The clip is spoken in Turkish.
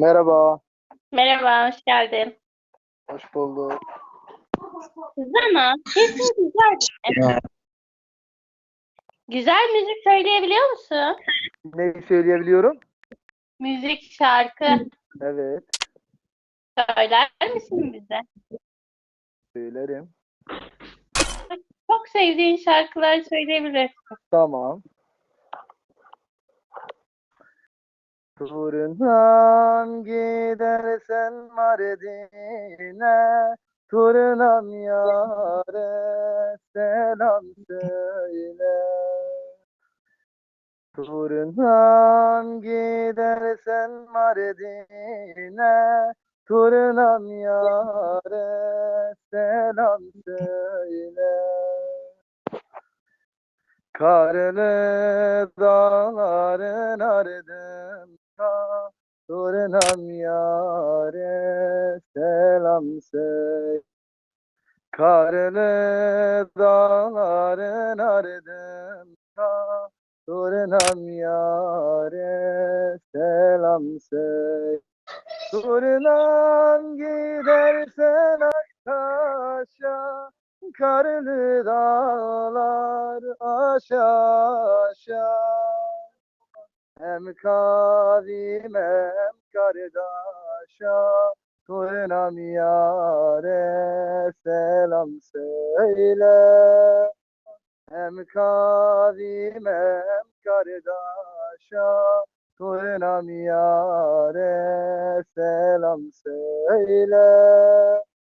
Merhaba, Merhaba, hoş geldin. hoş bulduk. Zana, sesin güzel. mi? Güzel müzik söyleyebiliyor musun? Neyi söyleyebiliyorum? Müzik, şarkı Evet, söyler misin bize? söylerim. Çok sevdiğin şarkılar söyleyebilirsin. Tamam. Turnam gidersen Mardin'e Turnam yâre selam söyle. Turnam gidersen Mardin'e Turnam yâre selam söyle. Karlı dağların ardında Turnam yâre selam söyle Karlı dağların ardında Turnam yâre selam söyle Turnam gidersen Aktaş'a Karlı dağlar aşağı aşağı Hem kavim hem kardeşa Turnam yâre selam söyle. Hem kavim hem kardeşa Turnam yâre selam söyle